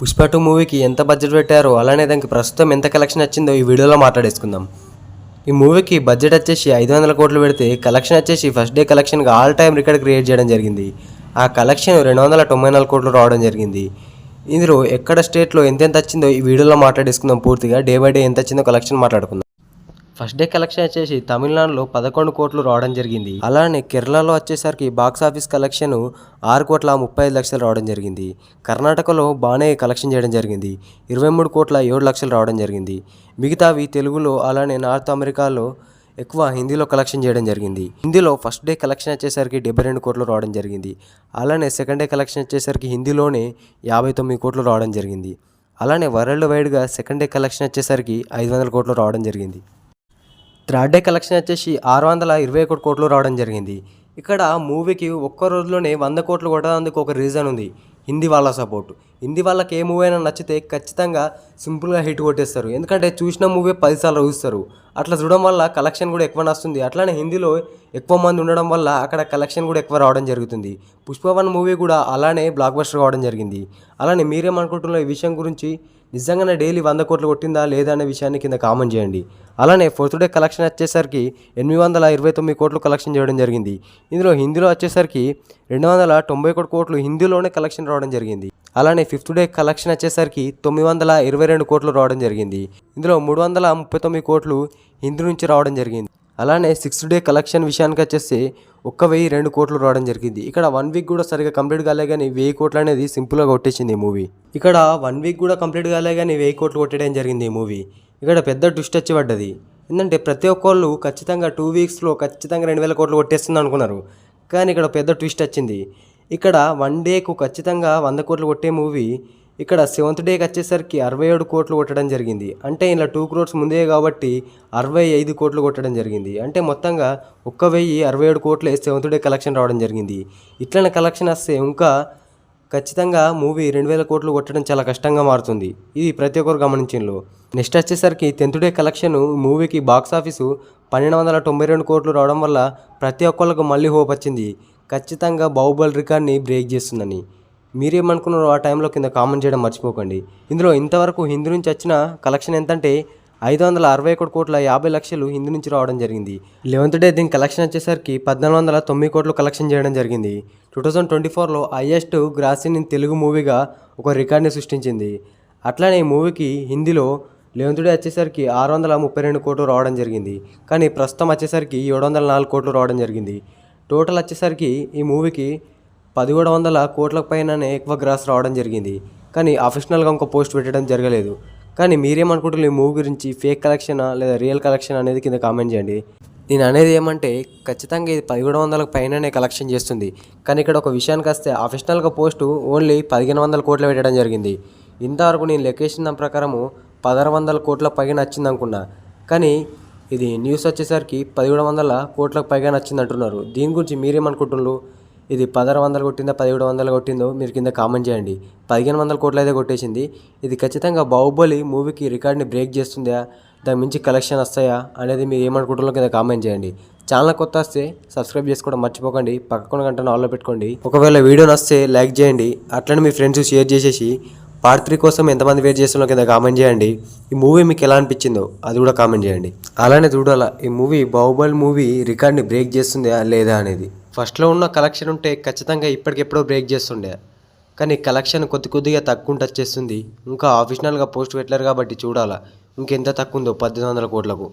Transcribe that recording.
Pushpa two మూవీకి ఎంత budget పెట్టారో అలానే దానికి ప్రస్తుతం ఎంత కలెక్షన్ వచ్చిందో ఈ వీడియోలో మాట్లాడేసుకుందాం. ఈ మూవీకి బడ్జెట్ వచ్చేసి ఐదు వందల కోట్లు పెడితే కలెక్షన్ వచ్చేసి ఫస్ట్ డే కలెక్షన్గా ఆల్ టైమ్ రికార్డ్ క్రియేట్ చేయడం జరిగింది. ఆ కలెక్షన్ రెండు వందల తొంభై నాలుగు కోట్లు రావడం జరిగింది. ఇందులో ఎక్కడ స్టేట్లో ఎంతెంత వచ్చిందో ఈ వీడియోలో మాట్లాడేసుకుందాం పూర్తిగా. డే బై డే ఎంత వచ్చిందో కలెక్షన్ మాట్లాడుకుందాం. ఫస్ట్ డే కలెక్షన్ వచ్చేసి తమిళనాడులో పదకొండు కోట్లు రావడం జరిగింది. అలానే కేరళలో వచ్చేసరికి బాక్స్ ఆఫీస్ కలెక్షన్ ఆరు కోట్ల ముప్పై ఐదు లక్షలు రావడం జరిగింది. కర్ణాటకలో బాగానే కలెక్షన్ చేయడం జరిగింది. ఇరవై మూడు కోట్ల ఏడు లక్షలు రావడం జరిగింది. మిగతావి తెలుగులో అలానే నార్త్ అమెరికాలో ఎక్కువ హిందీలో కలెక్షన్ చేయడం జరిగింది. హిందీలో ఫస్ట్ డే కలెక్షన్ వచ్చేసరికి డెబ్బై రెండు కోట్లు రావడం జరిగింది. అలానే సెకండ్ డే కలెక్షన్ వచ్చేసరికి హిందీలోనే యాభై తొమ్మిది కోట్లు రావడం జరిగింది. అలానే వరల్డ్ వైడ్గా సెకండ్ డే కలెక్షన్ వచ్చేసరికి ఐదు వందల కోట్లు రావడం జరిగింది. థర్డ్ డే కలెక్షన్ వచ్చేసి ఆరు వందల ఇరవై ఒకటి కోట్లు రావడం జరిగింది. ఇక్కడ మూవీకి ఒక్క రోజులోనే వంద కోట్లు కొట్టడానికి ఒక రీజన్ ఉంది. హిందీ వాళ్ళ సపోర్ట్. హిందీ వాళ్ళకి ఏ మూవీ అయినా నచ్చితే ఖచ్చితంగా సింపుల్గా హిట్ కొట్టేస్తారు. ఎందుకంటే చూసిన మూవీ పదిసార్లు చూస్తారు. అట్లా చూడడం వల్ల కలెక్షన్ కూడా ఎక్కువ వస్తుంది అట్లానే హిందీలో ఎక్కువ మంది ఉండడం వల్ల అక్కడ కలెక్షన్ కూడా ఎక్కువ రావడం జరుగుతుంది. పుష్ప వన్ మూవీ కూడా అలానే బ్లాక్ బస్టర్ కావడం జరిగింది. అలానే మీరేమనుకుంటున్న ఈ విషయం గురించి నిజంగానే డైలీ వంద కోట్లు కొట్టిందా లేదా అనే విషయాన్ని కింద కామెంట్ చేయండి. అలానే ఫోర్త్ డే కలెక్షన్ వచ్చేసరికి ఎనిమిది వందల ఇరవై తొమ్మిది కోట్లు కలెక్షన్ చేయడం జరిగింది. ఇందులో హిందీలో వచ్చేసరికి రెండు వందల తొంభై ఒకటి కోట్లు హిందీలోనే కలెక్షన్ రావడం జరిగింది. అలానే ఫిఫ్త్ డే కలెక్షన్ వచ్చేసరికి తొమ్మిది వందల ఇరవై రెండు కోట్లు రావడం జరిగింది. ఇందులో మూడు వందల ముప్పై తొమ్మిది కోట్లు హిందీ నుంచి రావడం జరిగింది. అలానే సిక్స్త్ డే కలెక్షన్ విషయానికి వచ్చేసి ఒక్క వెయ్యి రెండు కోట్లు రావడం జరిగింది. ఇక్కడ వన్ వీక్ కూడా సరిగా కంప్లీట్ కాలే కానీ వెయ్యి కోట్లు అనేది సింపుల్గా కొట్టేసింది ఈ మూవీ. ఇక్కడ వన్ వీక్ కూడా కంప్లీట్ కాలే కానీ వెయ్యి కోట్లు కొట్టడం జరిగింది ఈ మూవీ. ఇక్కడ పెద్ద ట్విస్ట్ వచ్చి పడ్డది. ఏంటంటే ప్రతి ఒక్కళ్ళు ఖచ్చితంగా టూ వీక్స్లో ఖచ్చితంగా రెండు వేల కోట్లు కొట్టేస్తుంది అనుకున్నారు. కానీ ఇక్కడ పెద్ద ట్విస్ట్ వచ్చింది. ఇక్కడ వన్ డేకు ఖచ్చితంగా వంద కోట్లు కొట్టే మూవీ ఇక్కడ సెవెంత్ డేకి వచ్చేసరికి అరవై ఏడు కోట్లు కొట్టడం జరిగింది. అంటే ఇలా టూ క్రోర్స్ ముందే కాబట్టి అరవై ఐదు కోట్లు కొట్టడం జరిగింది. అంటే మొత్తంగా ఒక్క వెయ్యి అరవై ఏడు కోట్లే సెవెంత్ డే కలెక్షన్ రావడం జరిగింది. ఇట్లనే కలెక్షన్ వస్తే ఇంకా ఖచ్చితంగా మూవీ రెండు వేల కోట్లు కొట్టడం చాలా కష్టంగా మారుతుంది. ఇది ప్రతి ఒక్కరు గమనించిండ్రు నెక్స్ట్ వచ్చేసరికి టెన్త్ డే కలెక్షన్ మూవీకి బాక్స్ ఆఫీసు పన్నెండు వందల తొంభై రెండు కోట్లు రావడం వల్ల ప్రతి ఒక్కళ్ళకు మళ్ళీ హోప్ వచ్చింది. ఖచ్చితంగా బాహుబలి రికార్డ్ని బ్రేక్ చేస్తుందని. మీరేమనుకున్నారో ఆ టైంలో కింద కామెంట్ చేయడం మర్చిపోకండి. ఇందులో ఇంతవరకు హిందీ నుంచి వచ్చిన కలెక్షన్ ఎంతంటే ఐదు వందల అరవై ఒకటి కోట్ల యాభై లక్షలు హిందీ నుంచి రావడం జరిగింది. లెవెంత్ డే దీని కలెక్షన్ వచ్చేసరికి పద్నాలుగు వందల తొమ్మిది కోట్లు కలెక్షన్ చేయడం జరిగింది. టూ థౌజండ్ ట్వంటీ ఫోర్లో హైయెస్ట్ గ్రాసిన్ ఇన్ తెలుగు మూవీగా ఒక రికార్డ్ని సృష్టించింది. అట్లానే ఈ మూవీకి హిందీలో లెవెంత్ డే వచ్చేసరికి ఆరు వందల ముప్పై రెండు కోట్లు రావడం జరిగింది. కానీ ప్రస్తుతం వచ్చేసరికి ఏడు వందల నాలుగు కోట్లు రావడం జరిగింది. టోటల్ వచ్చేసరికి ఈ మూవీకి పదిహేడు వందల కోట్ల పైననే ఎక్కువ గ్రాస్ రావడం జరిగింది. కానీ అఫిషనల్గా ఇంకో పోస్ట్ పెట్టడం జరగలేదు. కానీ మీరేమనుకుంటున్నారు ఈ మూవీ గురించి ఫేక్ కలెక్షనా లేదా రియల్ కలెక్షన్ అనేది కింద కామెంట్ చేయండి. నేను అనేది ఏమంటే ఖచ్చితంగా ఇది పదిహేడు వందల పైననే కలెక్షన్ చేస్తుంది. కానీ ఇక్కడ ఒక విషయానికి వస్తే అఫిషనల్గా పోస్టు ఓన్లీ పదిహేను వందల కోట్లు పెట్టడం జరిగింది. ఇంతవరకు నేను లెక్కేసిన ప్రకారము పదహారు వందల కోట్ల పైన వచ్చింది అనుకున్నా కానీ ఇది న్యూస్ వచ్చేసరికి పదిహేడు వందల కోట్లకు పైగా నచ్చింది అంటున్నారు దీని గురించి మీరేమనుకుంటున్నారు? ఇది పదహారు వందలు కొట్టిందా పదిహేడు వందలు కొట్టిందో మీరు కింద కామెంట్ చేయండి. పదిహేను వందల కోట్లు అయితే కొట్టేసింది. ఇది ఖచ్చితంగా బాహుబలి మూవీకి రికార్డ్ని బ్రేక్ చేస్తుందా? దాని మించి కలెక్షన్ వస్తాయా? అనేది మీరు ఏమనుకుంటున్నారో కింద కామెంట్ చేయండి. ఛానల్ కొత్త వస్తే సబ్స్క్రైబ్ చేసుకోవడం మర్చిపోకండి. పక్కన గంటను ఆల్లో పెట్టుకోండి. ఒకవేళ వీడియో నస్తే లైక్ చేయండి. అట్లనే మీ ఫ్రెండ్స్ షేర్ చేసేసి పార్ట్ త్రీ కోసం ఎంతమంది వెయిట్ చేస్తున్నా కింద కామెంట్ చేయండి. ఈ మూవీ మీకు ఎలా అనిపించిందో అది కూడా కామెంట్ చేయండి. అలానే చూడాలా ఈ మూవీ బాహుబలి మూవీ రికార్డ్ని బ్రేక్ చేస్తుందా లేదా అనేది. ఫస్ట్లో ఉన్న కలెక్షన్ ఉంటే ఖచ్చితంగా ఇప్పటికెప్పుడో బ్రేక్ చేస్తుండే. కానీ కలెక్షన్ కొద్ది కొద్దిగా తక్కువ టచ్ చేస్తుంది. ఇంకా ఆఫీషనల్గా పోస్ట్ పెట్టలేరు కాబట్టి చూడాలా. ఇంకెంత తక్కువ ఉందో పద్దెనిమిది వందల కోట్లకు.